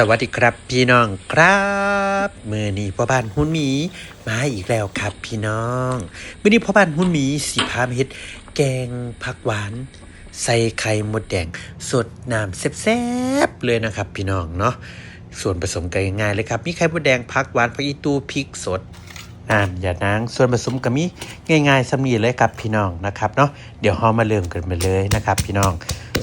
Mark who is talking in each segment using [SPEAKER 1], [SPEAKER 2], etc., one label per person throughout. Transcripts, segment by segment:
[SPEAKER 1] สวัสดีครับพี่น้องครับมือนี้พ่อบ้านหุ่นหมีมาอีกแล้วครับพี่น้องมือนี้พ่อบ้านหุ่นหมีสีพามาเฮ็ดแกงผักหวาน ใส่ไข่มดแดงสดน้ำแซ่บๆเลยนะครับ พี่น้องเนาะส่วนผสมกันง่ายๆเลยครับ มีไข่มดแดงผักหวานผักอีตูพริกสด น้ำอย่านางส่วนผสมก็มีง่ายๆสำนีเลยครับพี่น้องนะครับเนาะเดี๋ยวเรามาเริ่มกันไปเลยนะครับพี่น้อง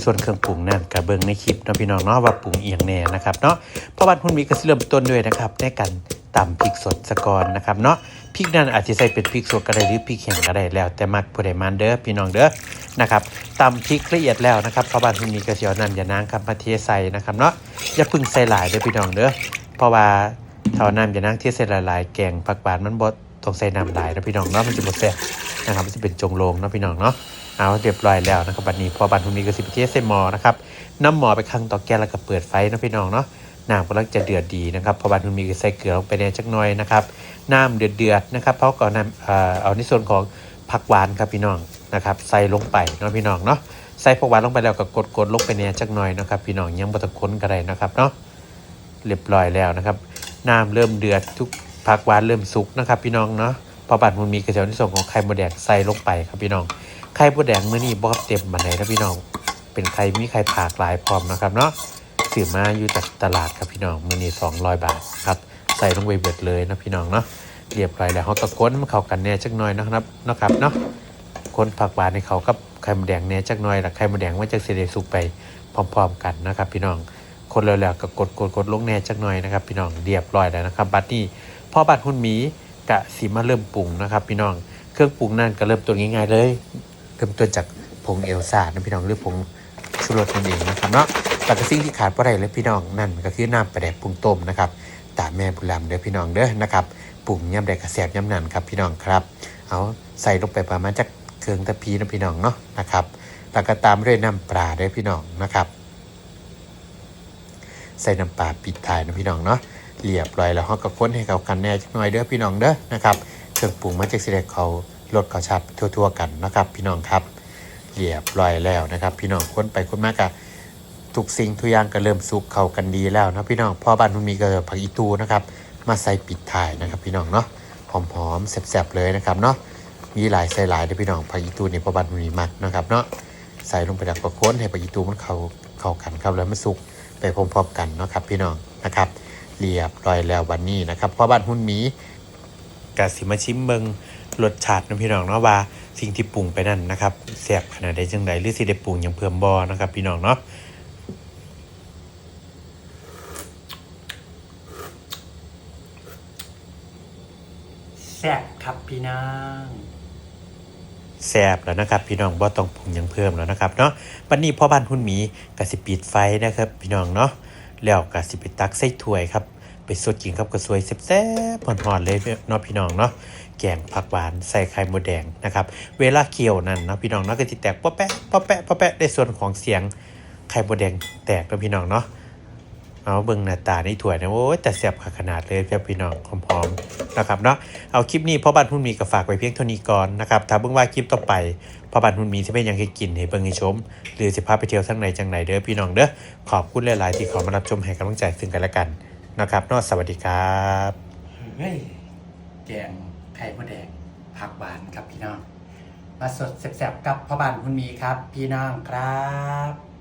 [SPEAKER 1] ส่วนเครื่องปรุงนั่นกระเบิงในคลิปเนาะพี่น้องเนาะว่าปรุงเอียงแน่นะครับเนาะเพราะวันพุ่นมีก็สิเริ่มต้นด้วยนะครับในการตำพริกสดสะกอนนะครับเนาะพริกนั้นอาจจะใส่เป็นพริกสดก็ได้หรือพริกแห้งก็ได้แล้ว แต่มักผู้ใดมันเด้อพี่น้องเด้อนะครับตำพริกละเอียดแล้วนะครับเพราะบ้าพุ่นมีก็สิเอาน้ำอย่านางครับมาเทใส่นะครับเนาะอย่าพึ่งใส่หลายเด้อพี่น้องเด้อเพราะว่า เท่าน้ำอย่านางเทใส่หลายๆแกงผักหวานมันบ่ต้องใส่น้ำลายนะพี่น้องเนาะมันจะบดแซ่บนะครับมันจะเป็นจงโลงนะพี่น้องเนาะเอาเรียบร้อยแล้วนะครับบัดนี้พอบันทุนนี้ก็สิบเทสใส่หมอนะครับน้ำหมอไปข้างต่อแก้วแล้วก็เปิดไฟนะพี่น้องเนาะน้ำกำลังจะเดือดดีนะครับพอบันทุนมีก็ใส่เกลือลงไปในจักหน่อยนะครับน้ำเดือดเดือดนะครับเพราะก่อนน้ำเอ่อเอาในส่วนของผักหวานครับพี่น้องนะครับใส่ลงไปเนาะพี่น้องเนาะใส่ผักหวานลงไปแล้วก็กดกดลงไปในจักหน่อยนะครับพี่น้องยังบ่ต้องค้นก็ได้นะครับเนาะเรียบร้อยแล้วนะครับ น้ำเริ่มเดือดทุกผักหวานเริ่มสุกนะครับ พี่น้องเนาะพอบัดมันมีกระเจียวที่ส่งของไข่มดแดงใส่ลงไปครับพี่น้องไข่มดแดงเมื่อนี้บอกเต็มมาไหนนะพี่น้อง เป็นไข่มีไข่ผากหลายพร้อมนะครับเนาะซื้อมาอยู่จากตลาดครับพี่น้องเมื่อนี้สองร้อยบาทครับใส่ลงไปเบิดเลยนะพี่น้องเนาะเรียบร้อยแล้วเขาตะก้นมันเข้ากันแน่จักหน่อยนะครับนะครับเนาะคนผักหวานในเขากับไข่มดแดงแน่จักหน่อยแล้วไข่มดแดงมันจะเสด็สุกไปพร้อม ๆ กันนะครับ พี่น้อง คนแล้วๆก็กดกดกดลงแน่จักหน่อยนะครับ พี่น้องเรียบร้อยแล้วนะครับ บัดนี้พอบัดหุ่นหมีกะสีมาเริ่มปรุงนะครับ พี่น้องเครื่องปรุงนั่นก็เริ่มต้นง่ายๆเลยเริ่มต้นจากผงเอลซ่านะพี่น้องหรือผงชูรสนั่นเองนะครับเนาะแต่ก็สิ่งที่ขาดบ่ได้เลยพี่น้องนั่นก็คือน้ำปลาแดกปรุงต้มนะครับตาแม่บุญลำเด้อพี่น้องเด้อนะครับปรุงย่ำใดกระแสบย่ำนั่นครับพี่น้องครับ เอาใส่ลงไปประมาณจากเครื่องตะพีนะพี่น้องเนาะนะครับแล้วก็ตามด้วยน้ำปลาเด้อพี่น้องนะครับ ใส่น้ำปลาปิดท้ายนะพี่น้องเนาะเรียบร้อยแล้วเขาก็ค้นให้เขากันแน่จักหน่อยเด้อพี่น้องเด้อนะครับเครื่องปรุงมาจากสิเดกเขาลดเขาชับทั่วๆกันนะครับ พี่น้องครับเรียบร้อยแล้วนะครับ พี่น้องค้นไปค้นมากะทุกสิ่งทุกอย่างก็เริ่มสุกเข้ากันดีแล้วนะพี่น้องพอบ้านมันมีก็ผักอีตูนะครับมาใส่ปิดท้ายนะครับ พี่น้องเนาะหอมๆแซ่บๆเลยนะครับเนาะมีหลายใส่หลายเด้พี่น้องผักอีตูนี่พอบ้านมันมีมากนะครับเนาะใส่ลงไปแล้วก็ค้นให้ผักอีตูมันเข้าเข้ากันครับแล้วมันสุก ไปพร้อมๆกันเนาะครับพี่น้องนะครับเรียบร้อยแล้ววันนี้นะครับพ่อบ้านหุ่นหมีกะสิมาชิมเบิงรสชาตินะพี่น้องเนาะว่าสิ่งที่ปรุงไปนั่นนะครับแซ่บขนาดใดจังใดหรือสิได้ปรุงหยังเพิ่มบ่นะครับ พี่น้องเนาะ
[SPEAKER 2] แซ่บครับพี่น้อง
[SPEAKER 1] แซบแล้วนะครับ พี่น้องบ่ต้องปรุงยังเพิ่มแล้วนะครับเนาะวันนี้พ่อบ้านหุ่นหมีกะสิปิดไฟนะครับ พี่น้องเนาะแล้วกะสิไปตักใส่ถ้วยครับไปสดกินครับกระสวยแซ่บๆหอนๆเลยเนาะพี่น้องเนาะแกงผักหวานใส่ไข่มดแดงนะครับเวลาเคี่ยวนั่นเนาะพี่น้องเนาะก็สิแตกป๊อแปะป๊อแปะป๊อแปะในส่วนของเสียงไข่มดแดงแตกเนาะพี่น้องเนาะ เอาเบิ่งหน้าตาในถ้วยนะโอ้แต่แซ่บขนาดเลยครับพี่น้องหอมๆนะครับเนาะเอาคลิปนี้พ่อบ้านหุ่นมีก็ฝากไว้เพียงเท่านี้ก่อนนะครับถ้าเบิ่งว่าคลิปต่อไปพ่อบ้านหุ่นมีจะเป็นยังให้กินให้เบิ่งให้ชม หรือจะพาไปเที่ยวทั้งไหนจังไหนเด้อพี่น้องเด้อขอบคุณหลายๆที่เขามารับชมให้กำลังใจซึ่งกันและกันนะครับเนาะสวัสดีครับ
[SPEAKER 2] เฮ้ยแกงไข่มดแดงผักหวานครับพี่น้องมาสดแซ่บๆกับพ่อบ้านคุณมีครับ พี่น้องครับ